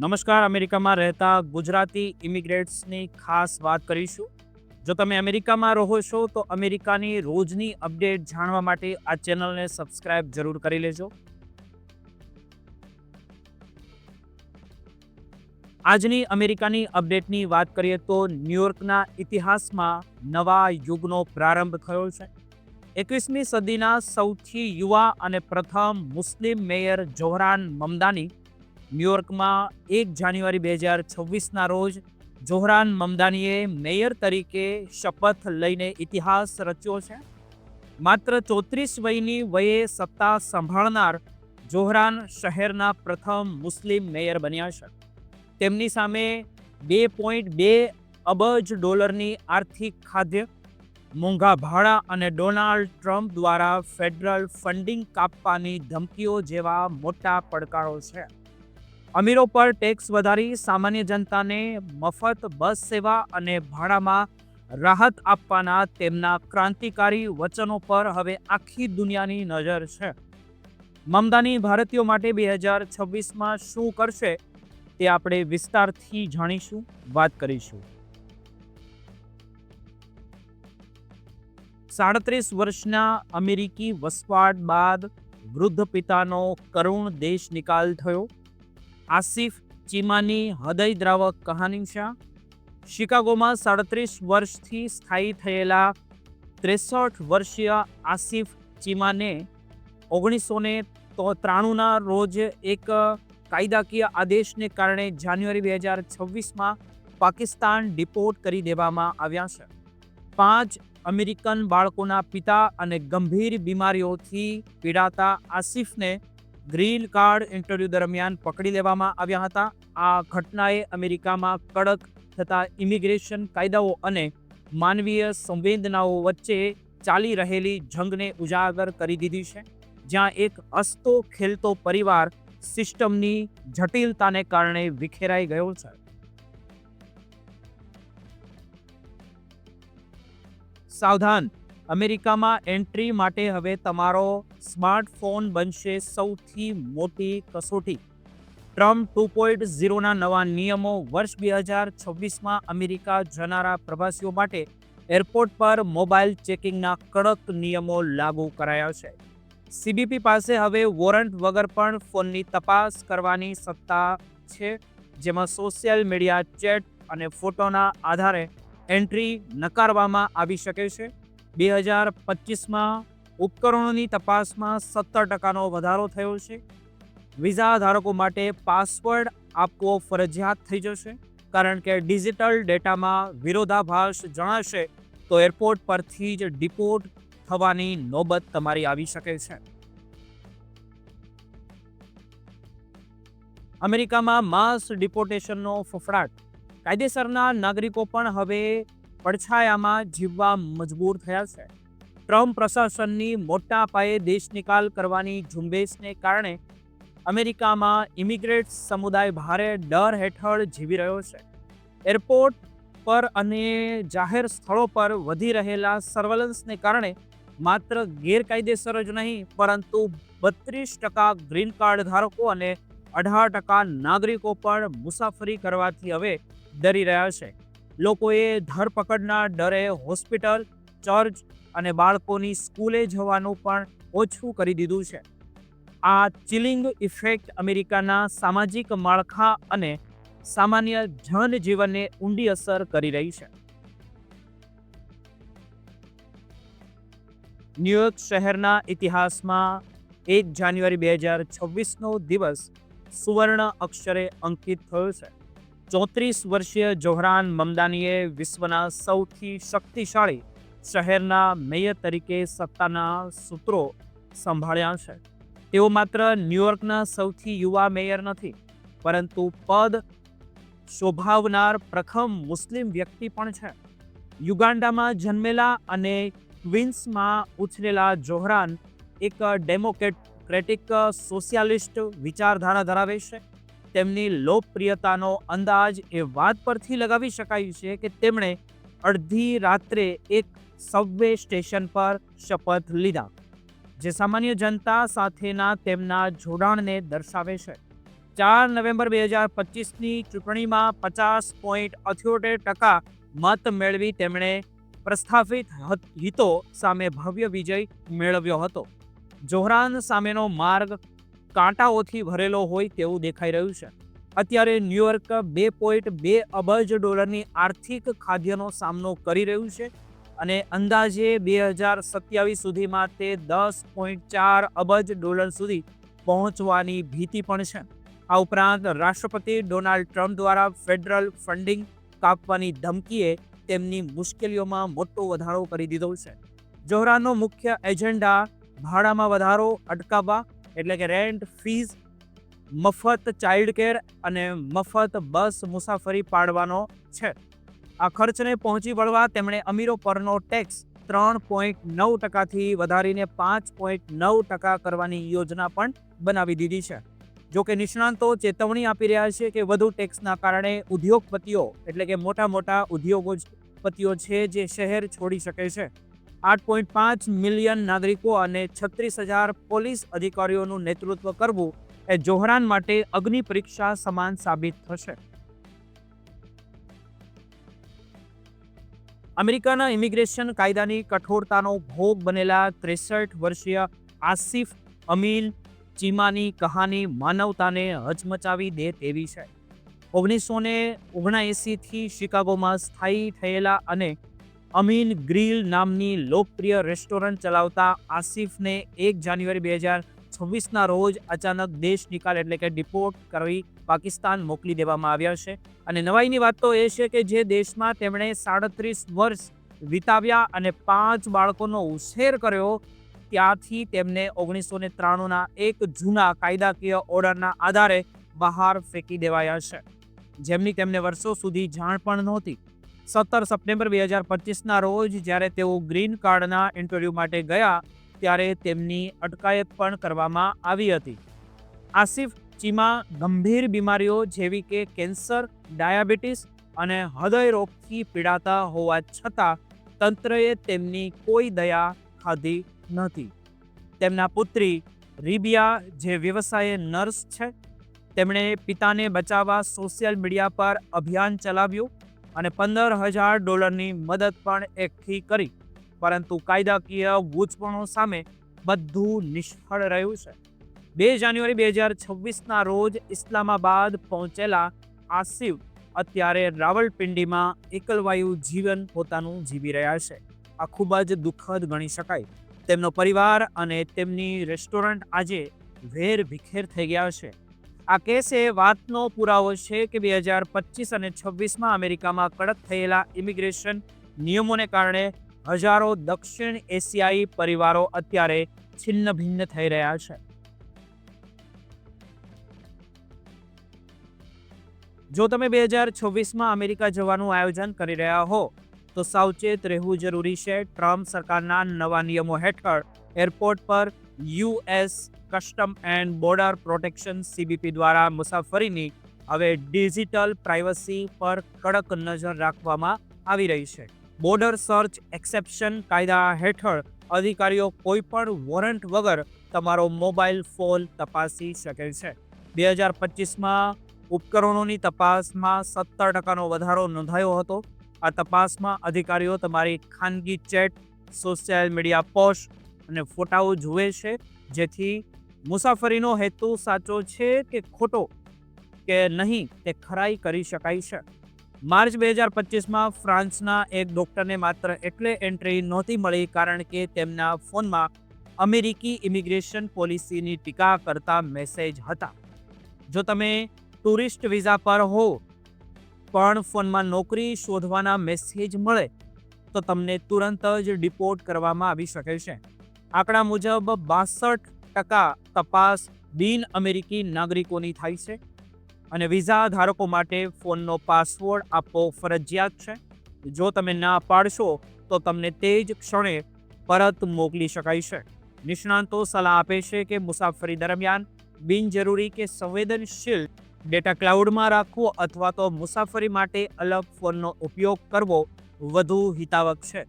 નમસ્કાર, અમેરિકામાં રહેતા ગુજરાતી ઇમિગ્રેટ્સની ખાસ વાત કરીશું. જો તમે અમેરિકામાં રહો છો, તો અમેરિકાની રોજની અપડેટ જાણવા માટે આ ચેનલને સબસ્ક્રાઇબ જરૂર કરી લેજો. આજની અમેરિકાની અપડેટની વાત કરીએ તો ન્યુયોર્કના ઇતિહાસમાં નવા યુગનો પ્રારંભ થયો છે. એકવીસમી સદીના સૌથી યુવા અને પ્રથમ મુસ્લિમ મેયર જોહરાન મમદાની ન્યુયોર્કમાં એક જાન્યુઆરી બે હજાર છવ્વીસના રોજ જોહરાન મમદાનીએ મેયર તરીકે શપથ લઈને ઇતિહાસ રચ્યો છે. માત્ર ચોત્રીસ વયની વયે સત્તા સંભાળનાર જોહરાન શહેરના પ્રથમ મુસ્લિમ મેયર બન્યા છે. તેમની સામે બે પોઈન્ટ બે અબજ ડોલરની આર્થિક ખાદ્ય, મોંઘા ભાડા અને ડોનાલ્ડ ટ્રમ્પ દ્વારા ફેડરલ ફંડિંગ કાપવાની ધમકીઓ જેવા મોટા પડકારો છે. અમીરો પર ટેક્સ વધારી સામાન્ય જનતાને મફત બસ સેવા અને ભાડામાં રાહત આપવાના તેમના ક્રાંતિકારી વચનો પર હવે આખી દુનિયાની નજર છે. મમદાની ભારતીયો માટે બે હજાર છવ્વીસમાં શું કરશે તે આપણે વિસ્તારથી જાણીશું, વાત કરીશું. સાડત્રીસ વર્ષના અમેરિકી વસવાટ બાદ વૃદ્ધ પિતાનો કરુણ દેશ નિકાલ થયો. આસિફ, ચીમાની હૃદયદ્રાવક કહાની છે. શિકાગોમાં સાડત્રીસ વર્ષથી સ્થાયી થયેલા ત્રેસઠ વર્ષીય આસિફ, ચીમાને ઓગણીસો ને ત્રાણુંના રોજ એક કાયદાકીય આદેશને કારણે જાન્યુઆરી બે હજાર છવ્વીસમાં પાકિસ્તાન ડિપોર્ટ કરી દેવામાં આવ્યા છે. પાંચ અમેરિકન બાળકોના પિતા અને ગંભીર બીમારીઓથી પીડાતા આસિફને ગ્રીન કાર્ડ ઇન્ટરવ્યૂ દરમિયાન પકડી લેવામાં આવ્યા હતા. આ ઘટનાએ અમેરિકામાં કડક થતા ઇમિગ્રેશન કાયદાઓ અને માનવીય સંવેદનાઓ વચ્ચે ચાલી રહેલી જંગને ઉજાગર કરી દીધી છે, જ્યાં એક અસ્તો ખેલતો પરિવાર સિસ્ટમની જટિલતાને કારણે વિખેરાઈ ગયો છે. સાવધાન અમેરિકામાં એન્ટ્રી માટે હવે તમારો સ્માર્ટફોન બનશે સૌથી મોટી કસોટી. ટ્રમ્પ ટુ પોઈન્ટ ઝીરોના નવા નિયમો વર્ષ બે હજાર છવ્વીસમાં અમેરિકા જનારા પ્રવાસીઓ માટે એરપોર્ટ પર મોબાઈલ ચેકિંગના કડક નિયમો લાગુ કરાયા છે. સીબીપી પાસે હવે વોરંટ વગર પણ ફોનની તપાસ કરવાની સત્તા છે, જેમાં સોશિયલ મીડિયા ચેટ અને ફોટોના આધારે એન્ટ્રી નકારવામાં આવી શકે છે. બે હજાર પચીસમાં ઉપકરણોની તપાસમાં સત્તર ટકાનો વધારો થયો છે. વિઝા ધારકો માટે પાસવર્ડ આપવો ફરજિયાત થઈ જશે, કારણ કે ડિજિટલ ડેટામાં વિરોધાભાસ જણાશે તો એરપોર્ટ પરથી જ ડિપોર્ટ થવાની નોબત તમારી આવી શકે છે. અમેરિકામાં માસ ડિપોર્ટેશનનો ફફડાટ. કાયદેસરના નાગરિકો પણ હવે પડછાયામાં જીવવા મજબૂર થયા છે. ટ્રમ્પ પ્રશાસનની મોટા પાયે દેશ નિકાલ કરવાની ઝુંબેશને કારણે અમેરિકામાં ઇમિગ્રેટ સમુદાય ભારે ડર હેઠળ જીવી રહ્યો છે. એરપોર્ટ પર અને જાહેર સ્થળો પર વધી રહેલા સર્વેલન્સને કારણે માત્ર ગેરકાયદેસર જ નહીં, પરંતુ બત્રીસ ટકા ગ્રીન કાર્ડ ધારકો અને અઢાર ટકા નાગરિકો પણ મુસાફરી કરવાથી હવે ડરી રહ્યા છે. લોકોએ ધરપકડના ડરે હોસ્પિટલ, ચર્ચ અને બાળકોની સ્કૂલે જવાનું પણ ઓછું કરી દીધું છે. આ ચિલિંગ ઇફેક્ટ અમેરિકાના સામાજિક માળખા અને સામાન્ય જનજીવનને ઊંડી અસર કરી રહી છે. ન્યુયોર્ક શહેરના ઇતિહાસમાં એક જાન્યુઆરી બે હજાર છવ્વીસનો દિવસ સુવર્ણ અક્ષરે અંકિત થયો છે. ચોત્રીસ વર્ષીય જોહરાન મમદાનીએ વિશ્વના સૌથી શક્તિશાળી શહેરના મેયર તરીકે સત્તાના સૂત્રો સંભાળ્યા છે. તેઓ માત્ર ન્યુયોર્કના સૌથી યુવા મેયર નથી, પરંતુ પદ શોભાવનાર પ્રથમ મુસ્લિમ વ્યક્તિ પણ છે. યુગાન્ડામાં જન્મેલા અને ક્વિન્સમાં ઉછરેલા જોહરાન એક ડેમોક્રેટિક સોશિયાલિસ્ટ વિચારધારા ધરાવે છે. તેમની લોકપ્રિયતાનો અંદાજ એ વાત પરથી લગાવી શકાય છે કે તેમણે અડધી રાત્રે એક સબવે સ્ટેશન પર શપથ લીધા, જે સામાન્ય જનતા સાથેના તેમના જોડાણને દર્શાવે છે. ચાર નવેમ્બર બે હજાર પચીસની ચૂંટણીમાં પચાસ પોઈન્ટ અઠ્યોતેર ટકા મત મેળવી તેમણે પ્રસ્થાપિત હત- હિતો સામે ભવ્ય વિજય મેળવ્યો હતો. જોહરાન સામેનો માર્ગ કાંટાઓથી ભરેલો હોય તેવું દેખાઈ રહ્યું છે. અત્યારે ન્યુયોર્ક બે પોઈન્ટ બે અબજ ડોલરની આર્થિક ખાદ્યનો સામનો કરી રહ્યું છે અને અંદાજે બે હજાર સત્યાવીસ સુધીમાં તે દસ પોઈન્ટ ચાર અબજ ડોલર સુધી પહોંચવાની ભીતિ પણ છે. આ ઉપરાંત રાષ્ટ્રપતિ ડોનાલ્ડ ટ્રમ્પ દ્વારા ફેડરલ ફંડિંગ કાપવાની ધમકીએ તેમની મુશ્કેલીઓમાં મોટો વધારો કરી દીધો છે. જોહરાનો મુખ્ય એજન્ડા ભાડામાં વધારો અટકાવવા એટલે કે રેન્ટ ફીઝ મફત ચાઇલ્ડ કેર અને મફત બસ મુસાફરી પાડવાનો છે. આ ખર્ચને પહોંચી વળવા તેમણે અમીરો પરનો ટેક્સ ત્રણ પોઈન્ટ નવ ટકાથી વધારીને પાંચ પોઈન્ટ નવ ટકા કરવાની યોજના પણ બનાવી દીધી છે. જો કે નિષ્ણાંતો ચેતવણી આપી રહ્યા છે કે વધુ ટેક્સના કારણે ઉદ્યોગપતિઓ, એટલે કે મોટા મોટા ઉદ્યોગપતિઓ છે જે શહેર છોડી શકે છે. આઠ પોઈન્ટ પાંચ મિલિયન નાગરિકો અને છત્રીસ હજાર પોલીસ અધિકારીઓનું નેતૃત્વ કરવું એ જોહરાન માટે અગ્નિ પરીક્ષા સમાન સાબિત થશે. અમેરિકાના ઇમિગ્રેશન કાયદાની કઠોરતાનો ભોગ બનેલા ત્રેસઠ વર્ષીય આસિફ અમીન ચીમાની કહાની માનવતાને હચમચાવી દે તેવી છે. ઓગણીસો ને ઓગણએંસીથી શિકાગોમાં સ્થાયી થયેલા અને અમીન ગ્રીલ નામની લોકપ્રિય રેસ્ટોરન્ટ ચલાવતા આસિફને એક જાન્યુઆરી બે હજાર છવ્વીસના રોજ અચાનક દેશ નિકાલ એટલે કે ડિપોર્ટ કરી પાકિસ્તાન મોકલી દેવામાં આવ્યા છે. અને નવાઈની વાત તો એ છે કે જે દેશમાં તેમણે સાડત્રીસ વર્ષ વિતાવ્યા અને પાંચ બાળકોનો ઉછેર કર્યો, ત્યાંથી તેમને ઓગણીસો ને ત્રાણુંના એક જૂના કાયદાકીય ઓર્ડરના આધારે બહાર ફેંકી દેવાયા છે. જેમની તેમને વર્ષો સુધી જાણ પણ નહોતી. સત્તર સપ્ટેમ્બર બે હજાર પચીસના રોજ જ્યારે તેઓ ગ્રીન કાર્ડના ઇન્ટરવ્યૂ માટે ગયા, ત્યારે તેમની અટકાયત પણ કરવામાં આવી હતી. આસિફ, ચીમા, ગંભીર બીમારીઓ જેવી કે કેન્સર, ડાયાબિટીસ અને હૃદય રોગથી પીડાતા હોવા છતાં, તંત્રએ તેમની કોઈ દયા ખાધી નથી. તેમના પુત્રી રીબિયા, જે વ્યવસાયે નર્સ છે, તેમણે પિતાને બચાવવા સોશિયલ મીડિયા પર અભિયાન ચલાવ્યું. અને પંદર હજાર ડોલરની મદદ પણ એકઠી કરી. પરંતુ કાયદાકીય ગૂંચવણો સામે બધું નિષ્ફળ રહ્યું છે. બે જાન્યુઆરી બે હજાર છવ્વીસના રોજ ઇસ્લામાબાદ પહોંચેલા આસિફ અત્યારે રાવલપિંડીમાં એકલવાયુ જીવન પોતાનું જીવી રહ્યા છે. આ ખૂબ જ દુઃખદ ગણી શકાય. તેમનો પરિવાર અને તેમની રેસ્ટોરન્ટ આજે વેર વિખેર થઈ ગયા છે. આ કેસ એ વાતનો પુરાવો છે કે બે હજાર પચીસ અને છવ્વીસમાં અમેરિકામાં કડક થયેલા ઇમિગ્રેશન નિયમોને કારણે હજારો દક્ષિણ એશિયાઈ પરિવારો અત્યારે છિન્ન ભિન્ન થઈ રહ્યા છે. જો તમે બે હજાર છવ્વીસમાં અમેરિકા જવાનું આયોજન કરી રહ્યા હો, તો સાવચેત રહેવું જરૂરી છે. ટ્રમ્પ સરકારના નવા નિયમો હેઠળ એરપોર્ટ પર US custom and border protection CBP દ્વારા મુસાફરીની હવે ડિજિટલ પ્રાઇવસી પર કડક નજર રાખવામાં આવી રહી છે. બોર્ડર સર્ચ એક્સેપ્શન કાયદા હેઠળ અધિકારીઓ કોઈપણ વોરંટ વગર તમારો મોબાઈલ ફોન તપાસી શકે છે. બે હજાર પચીસમાં ઉપકરણોની તપાસમાં સત્તર ટકાનો વધારો નોંધાયો હતો. આ તપાસમાં અધિકારીઓ તમારી ખાનગી ચેટ, સોશિયલ મીડિયા પોસ્ટ અને ફોટાઓ જુએ છે, જેથી મુસાફરીનો હેતુ સાચો છે કે ખોટો કે નહીં તે ખરાઈ કરી શકાય છે. માર્ચ બે હજાર પચીસમાં ફ્રાન્સના એક ડૉક્ટરને માત્ર એટલે એન્ટ્રી નહોતી મળી કારણ કે તેમના ફોનમાં અમેરિકી ઇમિગ્રેશન પોલિસીની ટીકા કરતા મેસેજ હતા. જો તમે ટુરિસ્ટ વિઝા પર હો, પણ ફોનમાં નોકરી શોધવાના મેસેજ મળે, તો તમને તુરંત જ ડિપોર્ટ કરવામાં આવી શકે છે. આંકડા મુજબ બાસઠ ટકા તપાસ બિન અમેરિકી નાગરિકોની થાય છે અને વિઝા ધારકો માટે ફોનનો પાસવર્ડ આપવો ફરજિયાત છે. જો તમે ના પાડશો, તો તમને તે જ ક્ષણે પરત મોકલી શકાય છે. નિષ્ણાંતો સલાહ આપે છે કે મુસાફરી દરમિયાન બિનજરૂરી કે સંવેદનશીલ ડેટા ક્લાઉડમાં રાખવો અથવા તો મુસાફરી માટે અલગ ફોનનો ઉપયોગ કરવો વધુ હિતાવક છે.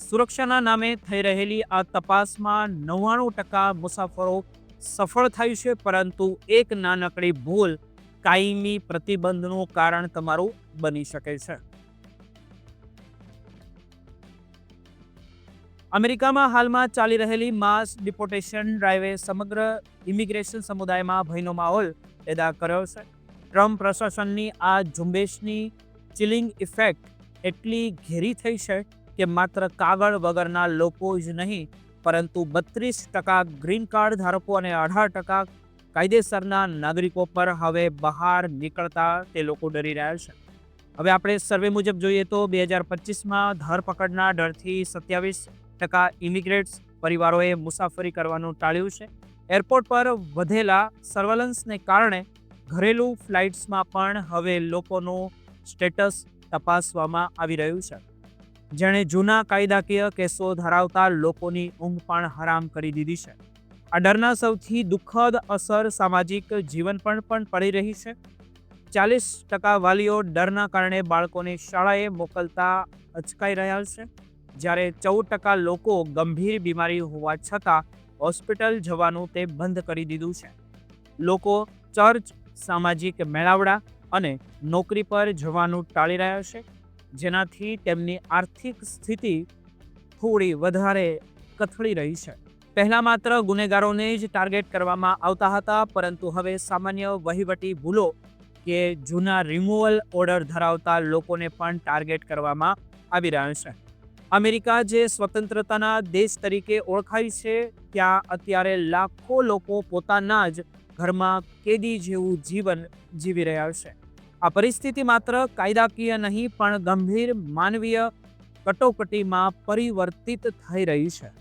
સુરક્ષાના નામે થઈ રહેલી આ તપાસમાં નવ્વાણું ટકા મુસાફરો સફળ થાય છે, પરંતુ એક નાનકડી ભૂલ કાયમી પ્રતિબંધનું કારણ તમારું બની શકે છે. અમેરિકામાં હાલમાં ચાલી રહેલી માસ ડિપોર્ટેશન ડ્રાઈવે સમગ્ર ઇમિગ્રેશન સમુદાયમાં ભયનો માહોલ પેદા કર્યો છે. ટ્રમ્પ પ્રશાસનની આ ઝુંબેશની ચિલિંગ ઇફેક્ટ એટલી ઘેરી થઈ છે કે માત્ર કાગળ વગરના લોકો જ નહીં, પરંતુ બત્રીસ ટકા ગ્રીન કાર્ડ ધારકો અને અઢાર ટકા કાયદેસરના નાગરિકો પર હવે બહાર નીકળતા તે લોકો ડરી રહ્યા છે. હવે આપણે સર્વે મુજબ જોઈએ તો બે હજાર પચીસમાં ધરપકડના ડરથી સત્યાવીસ ટકા ઇમિગ્રેટ્સ પરિવારોએ મુસાફરી કરવાનું ટાળ્યું છે. એરપોર્ટ પર વધેલા સર્વેલન્સને કારણે ઘરેલું ફ્લાઇટ્સમાં પણ હવે લોકોનું સ્ટેટસ તપાસવામાં આવી રહ્યું છે. જેણે જૂના કાયદાકીય કેસો ધરાવતા લોકોની ઊંઘ પણ હરામ કરી દીધી છે. આ ડરના સૌથી દુઃખદ અસર સામાજિક જીવન પર પણ પડી રહી છે. ચાલીસ ટકા વાલીઓ ડરના કારણે બાળકોને શાળાએ મોકલતા અચકાઈ રહ્યા છે. જ્યારે ચૌદ ટકા લોકો ગંભીર બીમારી હોવા છતાં હોસ્પિટલ જવાનું તે બંધ કરી દીધું છે. લોકો ચર્ચ, સામાજિક મેળાવડા અને નોકરી પર જવાનું ટાળી રહ્યા છે. જેનાથી તેમની આર્થિક સ્થિતિ થોડી વધારે કથળી રહી છે. પહેલાં માત્ર ગુનેગારોને જ ટાર્ગેટ કરવામાં આવતા હતા, પરંતુ હવે સામાન્ય વહીવટી ભૂલો કે જૂના રિમૂવલ ઓર્ડર ધરાવતા લોકોને પણ ટાર્ગેટ કરવામાં આવી રહ્યા છે. અમેરિકા જે સ્વતંત્રતાના દેશ તરીકે ઓળખાય છે, ત્યાં અત્યારે લાખો લોકો પોતાના જ ઘરમાં કેદી જેવું જીવન જીવી રહ્યા છે. આ પરિસ્થિતિ માત્ર કાયદાકીય નહીં પણ ગંભીર માનવીય કટોકટીમાં પરિવર્તિત થઈ રહી છે.